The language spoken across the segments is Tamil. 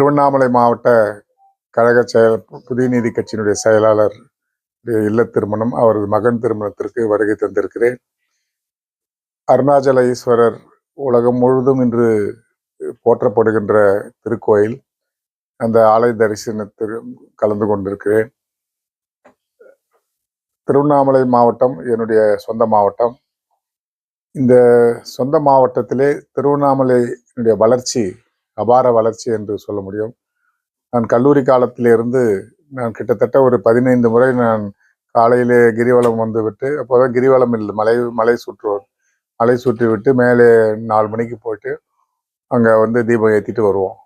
திருவண்ணாமலை மாவட்ட கழக செயல் புதிய நீதி கட்சியினுடைய செயலாளர் இல்ல திருமணம் அவரது மகன் திருமணத்திற்கு வருகை தந்திருக்கிறேன். அருணாச்சல ஈஸ்வரர் உலகம் முழுதும் இன்று போற்றப்படுகின்ற திருக்கோயில். அந்த ஆலய தரிசனத்தில் கலந்து கொண்டிருக்கிறேன். திருவண்ணாமலை மாவட்டம் என்னுடைய சொந்த மாவட்டம். இந்த சொந்த மாவட்டத்திலே திருவண்ணாமலையினுடைய வளர்ச்சி அபார வளர்ச்சி என்று சொல்ல முடியும். நான் கல்லூரி காலத்திலிருந்து நான் கிட்டத்தட்ட ஒரு பதினைந்து முறை நான் காலையிலே கிரிவலம் வந்து விட்டு அப்போதான் கிரிவலம் இல்லை மலை மலை சுற்றுவோம் மலை சுற்றி விட்டு மேலே நாலு மணிக்கு போயிட்டு அங்கே வந்து தீபம் ஏற்றிட்டு வருவோம்.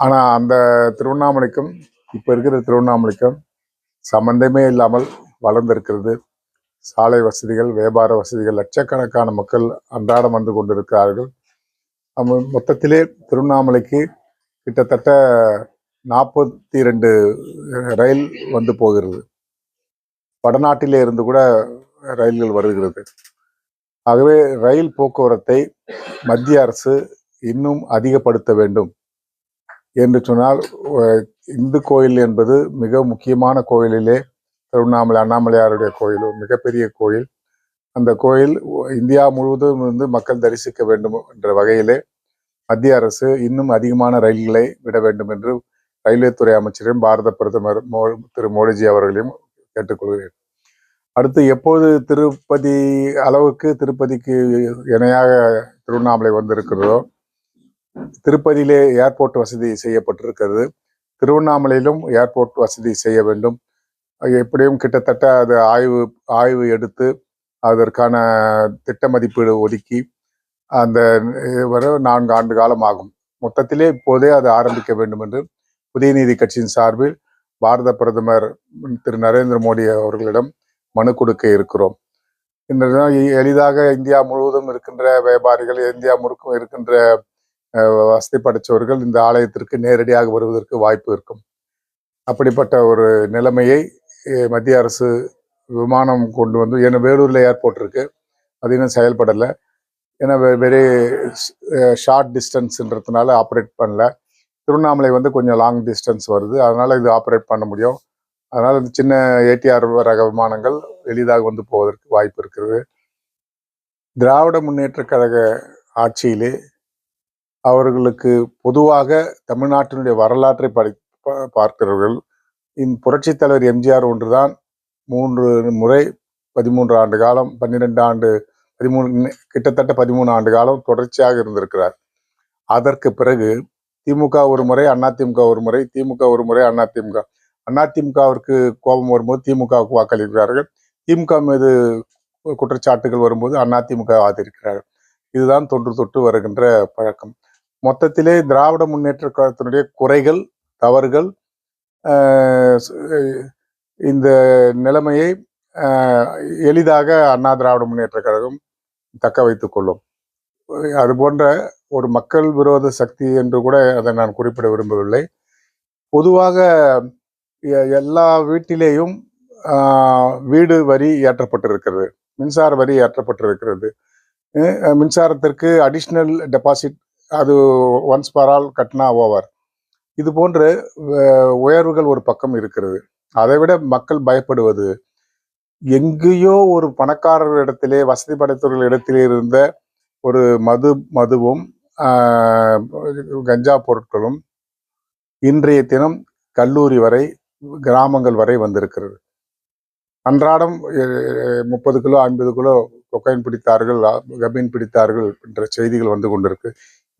ஆனால் அந்த திருவண்ணாமலைக்கும் இப்போ இருக்கிற திருவண்ணாமலைக்கும் சம்பந்தமே இல்லாமல் வளர்ந்திருக்கிறது. சாலை வசதிகள் வியாபார வசதிகள் லட்சக்கணக்கான மக்கள் அன்றாடம் வந்து கொண்டிருக்கிறார்கள். மொத்தத்திலே திருவண்ணாமலைக்கு கிட்டத்தட்ட நாற்பத்தி ரெண்டு ரயில் வந்து போகிறது. வடநாட்டிலே இருந்து கூட ரயில்கள் வருகிறது. ஆகவே ரயில் போக்குவரத்தை மத்திய அரசு இன்னும் அதிகப்படுத்த வேண்டும். என்று சொன்னால் இந்து கோயில் என்பது மிக முக்கியமான கோயிலிலே திருவண்ணாமலை அண்ணாமலையாருடைய கோயில் மிகப்பெரிய கோயில். அந்த கோயில் இந்தியா முழுவதும் இருந்து மக்கள் தரிசிக்க வேண்டும் என்ற வகையிலே மத்திய அரசு இன்னும் அதிகமான ரயில்களை விட வேண்டும் என்று ரயில்வே துறை அமைச்சரையும் பாரத பிரதமர் மோ திரு மோடிஜி அவர்களையும் கேட்டுக்கொள்கிறேன். அடுத்து எப்போது திருப்பதி அளவுக்கு திருப்பதிக்கு இணையாக திருவண்ணாமலை வந்திருக்கிறதோ திருப்பதியிலே ஏர்போர்ட் வசதி செய்யப்பட்டிருக்கிறது. திருவண்ணாமலையிலும் ஏர்போர்ட் வசதி செய்ய வேண்டும். எப்படியும் கிட்டத்தட்ட அது ஆய்வு ஆய்வு எடுத்து அதற்கான திட்ட மதிப்பீடு ஒதுக்கி அந்த வர நான்கு ஆண்டு காலம் ஆகும் மொத்தத்திலே இப்போதே அது ஆரம்பிக்க வேண்டும் என்று புதிய நீதி கட்சியின் சார்பில் பாரத பிரதமர் திரு நரேந்திர மோடி அவர்களிடம் மனு கொடுக்க இருக்கிறோம். இந்த எளிதாக இந்தியா முழுவதும் இருக்கின்ற வியாபாரிகள் இந்தியா முழுக்கும் இருக்கின்ற வசதி படைத்தவர்கள் இந்த ஆலயத்திற்கு நேரடியாக வருவதற்கு வாய்ப்பு இருக்கும். அப்படிப்பட்ட ஒரு நிலைமையை மத்திய அரசு விமானம் கொண்டு வந்து ஏன்னா வேலூரில் ஏர்போர்ட் இருக்குது அது இன்னும் செயல்படலை. ஏன்னா வெரி ஷார்ட் டிஸ்டன்ஸுன்றதுனால ஆப்ரேட் பண்ணல. திருவண்ணாமலை வந்து கொஞ்சம் லாங் டிஸ்டன்ஸ் வருது. அதனால் இது ஆப்ரேட் பண்ண முடியும். அதனால் இந்த சின்ன ஏடிஆர் ரக விமானங்கள் எளிதாக வந்து போவதற்கு வாய்ப்பு இருக்கிறது. திராவிட முன்னேற்ற கழக ஆட்சியிலே அவர்களுக்கு பொதுவாக தமிழ்நாட்டினுடைய வரலாற்றை படி பார்க்கிறவர்கள் இன் புரட்சித் தலைவர் எம்ஜிஆர் ஒன்றுதான் மூன்று முறை பதிமூன்று ஆண்டு காலம் பன்னிரெண்டு ஆண்டு பதிமூணு கிட்டத்தட்ட பதிமூணு ஆண்டு காலம் தொடர்ச்சியாக இருந்திருக்கிறார். அதற்கு பிறகு திமுக ஒரு முறை அதிமுக ஒரு முறை திமுக ஒரு முறை அதிமுக. அதிமுகவிற்கு கோபம் வரும்போது திமுகவுக்கு வாக்களிக்கிறார்கள். திமுக மீது குற்றச்சாட்டுகள் வரும்போது அதிமுக ஆதரிக்கிறார்கள். இதுதான் தொன்று தொட்டு வருகின்ற பழக்கம். மொத்தத்திலே திராவிட முன்னேற்ற கழகத்தினுடைய குறைகள் தவறுகள் இந்த நிலைமையை எளிதாக அண்ணா திராவிட முன்னேற்ற கழகம் தக்க வைத்து கொள்ளும். அது போன்ற ஒரு மக்கள் விரோத சக்தி என்று கூட அதை நான் குறிப்பிட விரும்பவில்லை. பொதுவாக எ- எல்லா வீட்டிலேயும் வீடு வரி ஏற்றப்பட்டிருக்கிறது. மின்சார வரி ஏற்றப்பட்டிருக்கிறது. மின்சாரத்திற்கு அடிஷ்னல் டெபாசிட் அது ஒன்ஸ் பார் ஆல் கட்னா ஓவர் இது போன்ற உயர்வுகள் ஒரு பக்கம் இருக்கிறது. அதை விட மக்கள் பயப்படுவது எங்கேயோ ஒரு பணக்காரர் இடத்திலே வசதி படைத்தவர்கள் இடத்திலே இருந்த ஒரு மது மதுவும் கஞ்சா பொருட்களும் இன்றைய தினம் கல்லூரி வரை கிராமங்கள் வரை வந்திருக்கிறது. அன்றாடம் முப்பது கிலோ ஐம்பது கிலோ கொக்கைன் பிடித்தார்கள் கபீன் பிடித்தார்கள் என்ற செய்திகள் வந்து கொண்டிருக்கு.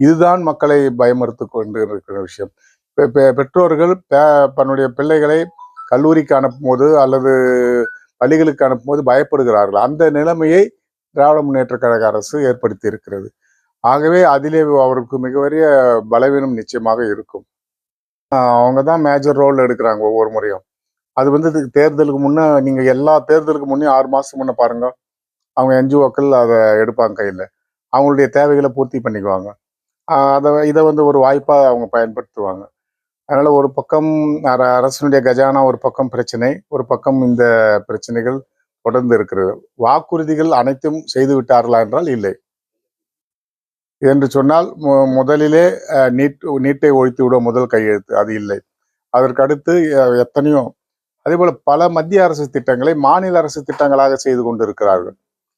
இதுதான் மக்களை பயமுறுத்து கொண்டு இருக்கிற விஷயம் பெற்றோர்கள் தன்னுடைய பிள்ளைகளை கல்லூரிக்கு அனுப்பும்போது அல்லது பள்ளிகளுக்கு அனுப்பும்போது பயப்படுகிறார்கள். அந்த நிலைமையை திராவிட முன்னேற்ற கழக அரசு ஏற்படுத்தி இருக்கிறது ஆகவே அதிலே அவருக்கு மிகப்பெரிய பலவீனம் நிச்சயமாக இருக்கும். அவங்க தான் மேஜர் ரோல் எடுக்கிறாங்க ஒவ்வொரு முறையும். அது வந்து இது தேர்தலுக்கு முன்னே நீங்கள் எல்லா தேர்தலுக்கு முன்னே ஆறு மாதத்துக்கு முன்னே பாருங்க. அவங்க என்ஜிஓக்கள் அதை எடுப்பாங்க கையில். அவங்களுடைய தேவைகளை பூர்த்தி பண்ணிக்குவாங்க. அதை இதை வந்து ஒரு வாய்ப்பாக அவங்க பயன்படுத்துவாங்க. அதனால ஒரு பக்கம் அர- அரசினுடைய கஜானா ஒரு பக்கம் பிரச்சனை ஒரு பக்கம் இந்த பிரச்சனைகள் தொடர்ந்து இருக்கிறது. வாக்குறுதிகள் அனைத்தும் செய்து விட்டார்களா என்றால் இல்லை. என்று சொன்னால் முதலிலே நீட் நீட்டை ஒழித்து விட முதல் கையெழுத்து அது இல்லை. அதற்கு அடுத்து எத்தனையோ அதே போல பல மத்திய அரசு திட்டங்களை மாநில அரசு திட்டங்களாக செய்து கொண்டிருக்கிறார்கள்.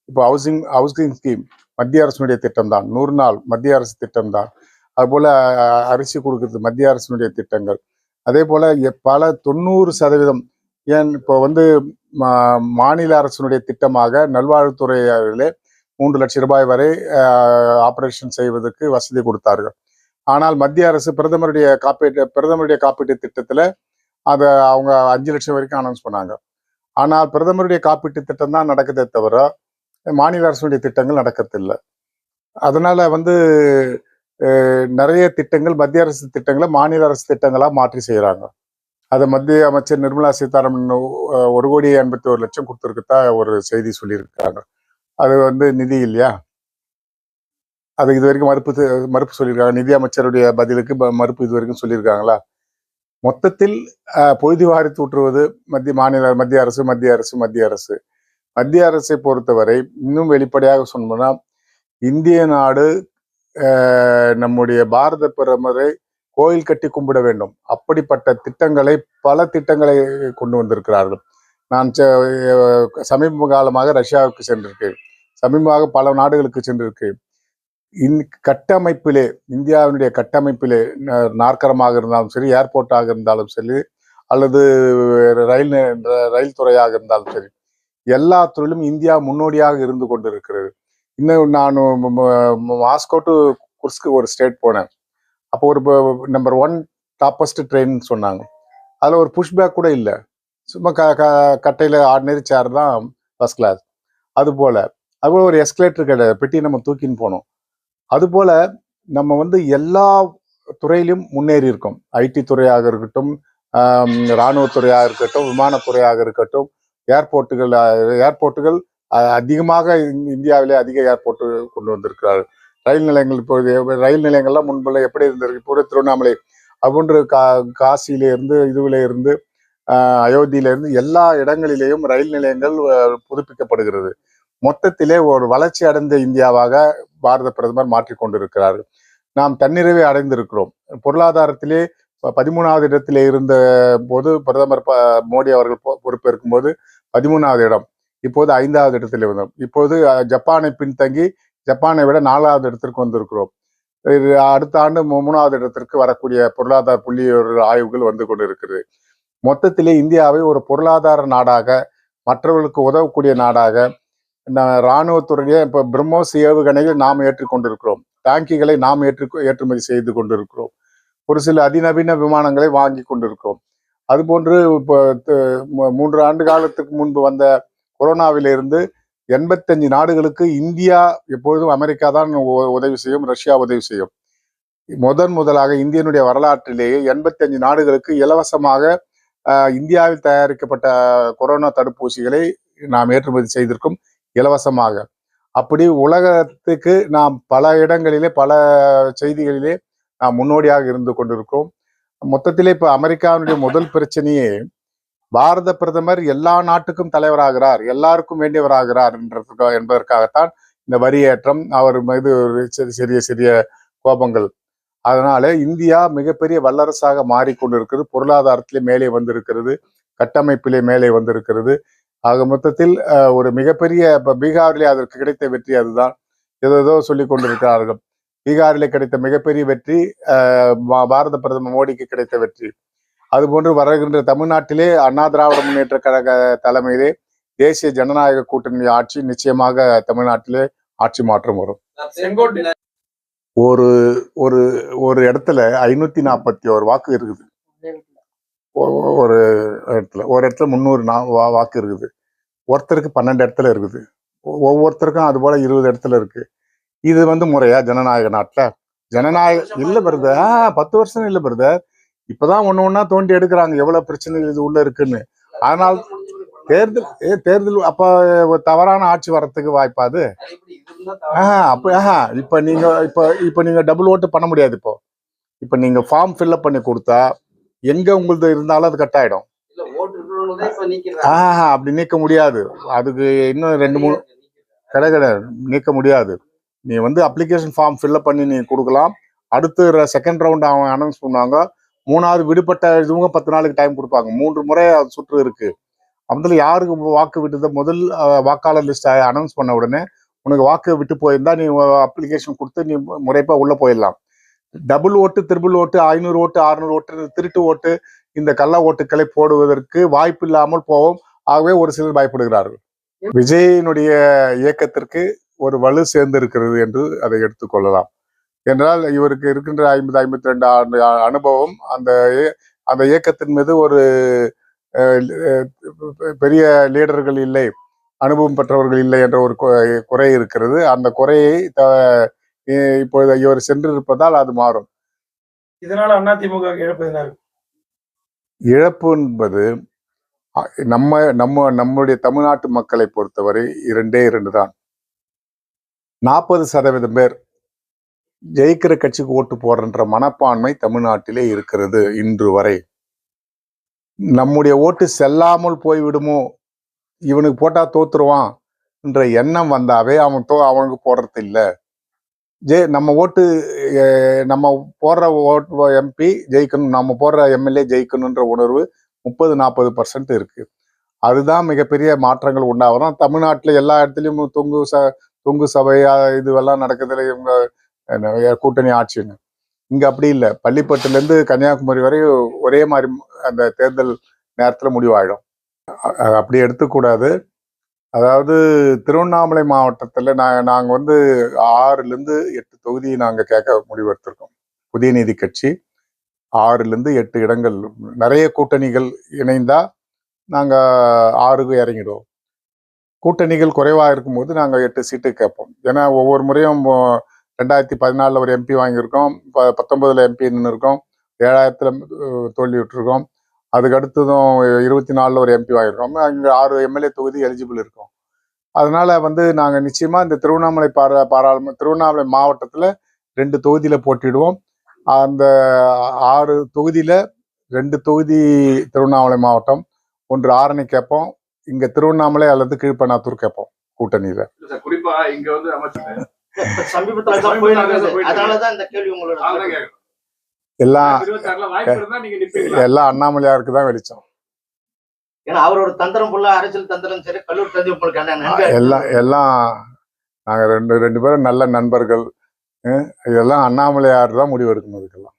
இப்போ ஹவுசிங் ஹவுசிங் ஸ்கீம் மத்திய அரசினுடைய திட்டம் தான் நூறு நாள் மத்திய அரசு திட்டம்தான். அதுபோல் அரிசி கொடுக்கறது மத்திய அரசினுடைய திட்டங்கள். அதே போல் எ- பல தொண்ணூறு சதவீதம் ஏன் இப்போ வந்து மா- மாநில அரசினுடைய திட்டமாக நல்வாழ்வுத்துறையிலே மூன்று லட்சம் ரூபாய் வரை ஆப்ரேஷன் செய்வதற்கு வசதி கொடுத்தார்கள். ஆனால் மத்திய அரசு பிரதமருடைய காப்பீட்டு பிரதமருடைய காப்பீட்டு திட்டத்தில் அதை அவங்க அஞ்சு லட்சம் வரைக்கும் அனௌன்ஸ் பண்ணாங்க. ஆனால் பிரதமருடைய காப்பீட்டு திட்டம் தான் நடக்குதே தவிர மாநில அரசுடைய திட்டங்கள் நடக்கத்தில்லை அதனால் வந்து நிறைய திட்டங்கள் மத்திய அரசு திட்டங்களை மாநில அரசு திட்டங்களா மாற்றி செய்யறாங்க அதை மத்திய அமைச்சர் நிர்மலா சீதாராமன் ஒரு கோடி எண்பத்தி ஒரு லட்சம் கொடுத்துருக்கதா ஒரு செய்தி சொல்லியிருக்காங்க அது வந்து நிதி இல்லையா? அது இது வரைக்கும் மறுப்பு மறுப்பு சொல்லியிருக்காங்க. நிதி அமைச்சருடைய பதிலுக்கு மறுப்பு இது வரைக்கும் சொல்லியிருக்காங்களா? மொத்தத்தில் அஹ், பொழுது வாரி தூற்றுவது மத்திய மாநில மத்திய அரசு மத்திய அரசு மத்திய அரசு. மத்திய அரசை பொறுத்தவரை இன்னும் வெளிப்படையாக சொன்னோம்னா இந்திய நாடு நம்முடைய பாரத பிரதமரை கோயில் கட்டி கும்பிட வேண்டும். அப்படிப்பட்ட திட்டங்களை பல திட்டங்களை கொண்டு வந்திருக்கிறார்கள். நான் செ- சமீப காலமாக ரஷ்யாவுக்கு சென்றிருக்கேன். சமீபமாக பல நாடுகளுக்கு சென்றிருக்கேன். இன் கட்டமைப்பிலே இந்தியாவினுடைய கட்டமைப்பிலே நாற்கரமாக இருந்தாலும் சரி ஏர்போர்ட்டாக இருந்தாலும் சரி அல்லது ரயில் ரயில் துறையாக இருந்தாலும் சரி எல்லா துறையிலும் இந்தியா முன்னோடியாக இருந்து கொண்டிருக்கிறது. இன்னும் நான் மாஸ்கோ டு குர்ஸ்க்கு ஒரு ஸ்டேட் போனேன். அப்போ ஒரு நம்பர் ஒன் டாப்பஸ்ட் ட்ரெயின் சொன்னாங்க. அதில் ஒரு புஷ்பேக் கூட இல்லை. சும்மா க க கட்டையில் ஆர்டினரி சேர் தான் ஃபர்ஸ்ட் கிளாஸ். அது போல அதுபோல் ஒரு எஸ்கலேட்டர் கடை பெட்டி நம்ம தூக்கின்னு போனோம். அதுபோல் நம்ம வந்து எல்லா துறையிலும் முன்னேறி இருக்கோம். ஐடி துறையாக இருக்கட்டும் இராணுவத்துறையாக இருக்கட்டும் விமானத்துறையாக இருக்கட்டும் ஏர்போர்ட்டுகள் ஏர்போர்ட்டுகள் அதிகமாக இந்~ இந்தியாவிலே அதிக ஏர்போர்ட் கொண்டு வந்திருக்கிறார். ரயில் நிலையங்கள் இப்போது ரயில் நிலையங்கள்லாம் முன்புல எப்படி இருந்திருக்கு? இப்போ திருவண்ணாமலை அவ்வொன்று கா காசியிலேருந்து இதுவில இருந்து அயோத்தியிலேருந்து எல்லா இடங்களிலேயும் ரயில் நிலையங்கள் புதுப்பிக்கப்படுகிறது. மொத்தத்திலே ஒரு வளர்ச்சி அடைந்த இந்தியாவாக பாரத பிரதமர் மாற்றிக்கொண்டிருக்கிறார் நாம் தன்னிறைவை அடைந்திருக்கிறோம். பொருளாதாரத்திலே பதிமூணாவது இடத்திலே இருந்த போது பிரதமர் ப- மோடி அவர்கள் பொ- பொறுப்பேற்கும் போது பதிமூணாவது இடம். இப்போது ஐந்தாவது இடத்தில் இருந்தோம் இப்போது ஜப்பானை பின்தங்கி ஜப்பானை விட நாலாவது இடத்திற்கு வந்திருக்கிறோம். இது அடுத்த ஆண்டு மூ- மூணாவது இடத்திற்கு வரக்கூடிய பொருளாதார புள்ளியொரு ஆய்வுகள் வந்து கொண்டிருக்கிறது. மொத்தத்திலே இந்தியாவை ஒரு பொருளாதார நாடாக மற்றவர்களுக்கு உதவக்கூடிய நாடாக ந- இராணுவத்துறையே பிரம்மோஸ் ஏவுகணைகள் நாம் ஏற்றுக்கொண்டிருக்கிறோம். டேங்கிகளை நாம் ஏற்று ஏற்றுமதி செய்து கொண்டிருக்கிறோம். ஒரு சில அதிநவீன விமானங்களை வாங்கி கொண்டிருக்கிறோம். அதுபோன்று இப்போ மூன்று ஆண்டு காலத்துக்கு முன்பு வந்த கொரோனாவிலிருந்து எண்பத்தஞ்சு நாடுகளுக்கு இந்தியா எப்பொழுதும் அமெரிக்கா தான் உதவி செய்யும் ரஷ்யா உதவி செய்யும். முதன் முதலாக இந்தியனுடைய வரலாற்றிலேயே எண்பத்தஞ்சு நாடுகளுக்கு இலவசமாக இந்தியாவில் தயாரிக்கப்பட்ட கொரோனா தடுப்பூசிகளை நாம் ஏற்றுமதி செய்திருக்கும் இலவசமாக. அப்படி உலகத்துக்கு நாம் பல இடங்களிலே பல செய்திகளிலே நாம் முன்னோடியாக இருந்து கொண்டிருக்கிறோம். மொத்தத்திலே இப்போ அமெரிக்காவினுடைய முதல் பிரச்சனையே பாரத பிரதமர் எல்லா நாட்டுக்கும் தலைவராகிறார் எல்லாருக்கும் வேண்டியவராகிறார் என்றதுக்கா என்பதற்காகத்தான் இந்த வரி ஏற்றம் அவர் மீது ஒரு சிறிய சிறிய கோபங்கள். அதனால இந்தியா மிகப்பெரிய வல்லரசாக மாறிக்கொண்டிருக்கிறது. பொருளாதாரத்திலே மேலே வந்திருக்கிறது. கட்டமைப்பிலே மேலே வந்திருக்கிறது. ஆக மொத்தத்தில் அஹ், ஒரு மிகப்பெரிய இப்போ பீகாரிலே அதற்கு கிடைத்த வெற்றி அதுதான். ஏதோ ஏதோ சொல்லிக் கொண்டிருக்கிறார்கள். பீகாரிலே கிடைத்த மிகப்பெரிய வெற்றி அஹ், பா- பாரத பிரதமர் மோடிக்கு கிடைத்த வெற்றி. அதுபோன்று வருகின்ற தமிழ்நாட்டிலே அண்ணா திராவிட முன்னேற்ற கழக தலைமையிலே தேசிய ஜனநாயக கூட்டணி ஆட்சி நிச்சயமாக தமிழ்நாட்டிலே ஆட்சி மாற்றம் வரும். ஒரு ஒரு ஒரு இடத்துல ஐநூத்தி நாற்பத்தி ஒரு வாக்கு இருக்குது. ஒரு இடத்துல ஒரு இடத்துல முந்நூறு நா வா- வாக்கு இருக்குது. ஒருத்தருக்கு பன்னெண்டு இடத்துல இருக்குது. ஒவ்வொருத்தருக்கும் அது போல இருபது இடத்துல இருக்கு. இது வந்து முறையா ஜனநாயக நாட்டில்? ஜனநாயக இல்லை பிரதர் பத்து வருஷம் இல்லை பிரதர். இப்பதான் ஒண்ணு ஒண்ணா தோண்டி எடுக்கிறாங்க. எவ்வளவு பிரச்சனைகள் இது உள்ள இருக்குன்னு. அதனால் தேர்தல் ஏ தேர்தல் அப்ப தவறான ஆட்சி வர்றதுக்கு வாய்ப்பா அது? ஆஹா அப்ப ஆஹா இப்ப நீங்க இப்ப இப்ப நீங்க டபுள் ஓட்டு பண்ண முடியாது இப்போ. இப்ப நீங்க ஃபார்ம் ஃபில்அப் பண்ணி கொடுத்தா எங்க உங்களுது இருந்தாலும் அது கட் ஆயிடும். ஆஹா அப்படி நீக்க முடியாது. அதுக்கு இன்னும் ரெண்டு மூணு கடை கடை நீக்க முடியாது. நீ வந்து அப்ளிகேஷன் ஃபார்ம் ஃபில்அப் பண்ணி நீ கொடுக்கலாம். அடுத்து செகண்ட் ரவுண்ட் அவன் அனௌன்ஸ் பண்ணுவாங்க. மூணாவது விடுபட்ட இதுவங்க பத்து நாளுக்கு டைம் கொடுப்பாங்க. மூன்று முறை சுற்று இருக்கு. அதில் யாருக்கு வாக்கு விட்டது முதல் வாக்காளர் லிஸ்ட் அனௌன்ஸ் பண்ண உடனே உனக்கு வாக்கு விட்டு போயிருந்தா நீ அப்ளிகேஷன் கொடுத்து நீ முறைப்பா உள்ள போயிடலாம். டபுள் ஓட்டு திருபுள் ஓட்டு ஐநூறு ஓட்டு அறுநூறு ஓட்டு திருட்டு ஓட்டு இந்த கள்ள ஓட்டுக்களை போடுவதற்கு வாய்ப்பு இல்லாமல் போவோம். ஆகவே ஒரு சிலர் பயப்படுகிறார்கள். விஜயினுடைய இயக்கத்திற்கு ஒரு வலு சேர்ந்து இருக்கிறது என்று அதை எடுத்துக்கொள்ளலாம் என்றால் இவருக்கு இருக்கின்ற ஐம்பது ஐம்பத்தி ரெண்டு ஆண்டு அனுபவம் அந்த அந்த இயக்கத்தின் மீது ஒரு பெரிய லீடர்கள் இல்லை அனுபவம் பெற்றவர்கள் இல்லை என்ற ஒரு குறை இருக்கிறது. அந்த குறையை இப்பொழுது இவர் சென்றிருப்பதால் அது மாறும். இதனால அதிமுக இழப்பு இழப்பு என்பது நம்ம நம்ம நம்முடைய தமிழ்நாட்டு மக்களை பொறுத்தவரை இரண்டே இரண்டு தான். நாற்பது சதவீதம் பேர் ஜெயிக்கிற கட்சிக்கு ஓட்டு போடுறன்ற மனப்பான்மை தமிழ்நாட்டிலே இருக்கிறது இன்று வரை. நம்முடைய ஓட்டு செல்லாமல் போய்விடுமோ? இவனுக்கு போட்டா தோத்துருவான் என்ற எண்ணம் வந்தாவே அவன் தோ அவனுக்கு போடுறது இல்ல. ஜெய் நம்ம ஓட்டு நம்ம போடுற ஓட்டு எம்பி ஜெயிக்கணும் நம்ம போடுற எம்எல்ஏ ஜெயிக்கணுன்ற உணர்வு முப்பது நாற்பது பர்சன்ட் இருக்கு. அதுதான் மிகப்பெரிய மாற்றங்கள் உண்டாகும் தமிழ்நாட்டில் எல்லா இடத்துலையும் தொங்கு ச தொங்கு சபை இதுவெல்லாம் நடக்குதுல இவங்க கூட்டணி ஆட்சின்னு இங்க அப்படி இல்லை. பள்ளிப்பட்டிலேருந்து கன்னியாகுமரி வரை ஒரே மாதிரி அந்த தேர்தல் நேரத்தில் முடிவாயிடும். அப்படி எடுத்துக்கூடாது. அதாவது திருவண்ணாமலை மாவட்டத்தில் நான் நாங்கள் வந்து ஆறுலேருந்து எட்டு தொகுதி நாங்கள் கேட்க முடிவெடுத்திருக்கோம். புதிய நீதி கட்சி. ஆறுலேருந்து எட்டு இடங்கள். நிறைய கூட்டணிகள் இணைந்தால் நாங்கள் ஆறுக்கு இறங்கிடுவோம். கூட்டணிகள் குறைவாக இருக்கும்போது நாங்கள் எட்டு சீட்டு கேட்போம். ஏன்னா ஒவ்வொரு முறையும் ரெண்டாயிரத்தி பதினாலில் ஒரு எம்பி வாங்கியிருக்கோம். இப்போ பத்தொன்பதுல எம்பி நின்று இருக்கோம் ஏழாயிரத்தில் தோல்வி விட்டுருக்கோம் அதுக்கு அடுத்ததும் இருபத்தி நாலில் ஒரு எம்பி வாங்கியிருக்கோம். அங்கே ஆறு எம்எல்ஏ தொகுதி எலிஜிபிள் இருக்கும். அதனால் வந்து நாங்கள் நிச்சயமாக இந்த திருவண்ணாமலை பாரா பாராளுமன்ற திருவண்ணாமலை மாவட்டத்தில் ரெண்டு தொகுதியில் போட்டிடுவோம் அந்த ஆறு தொகுதியில் ரெண்டு தொகுதி திருவண்ணாமலை மாவட்டம் ஒன்று ஆரணி கேட்போம். இங்கே திருவண்ணாமலை அல்லது கீழ்பண்ணாத்தூர் கேட்போம். கூட்டணியில். குறிப்பாக இங்கே வந்து அமைச்சர் எல்லாம் எல்லாம் அண்ணாமலையாருக்கு தான் வெளிச்சம். ஏன்னா அவரோட தந்திரம் ஃபுல்லா அரசியல் தந்திரம் சரி கல்லூரி தந்தி உங்களுக்கு என்ன நன்கு எல்லாம் எல்லாம் நாங்க ரெண்டு ரெண்டு பேரும் நல்ல நண்பர்கள் இதெல்லாம் அண்ணாமலையார் தான் முடிவெடுக்கணும் இதுக்கெல்லாம்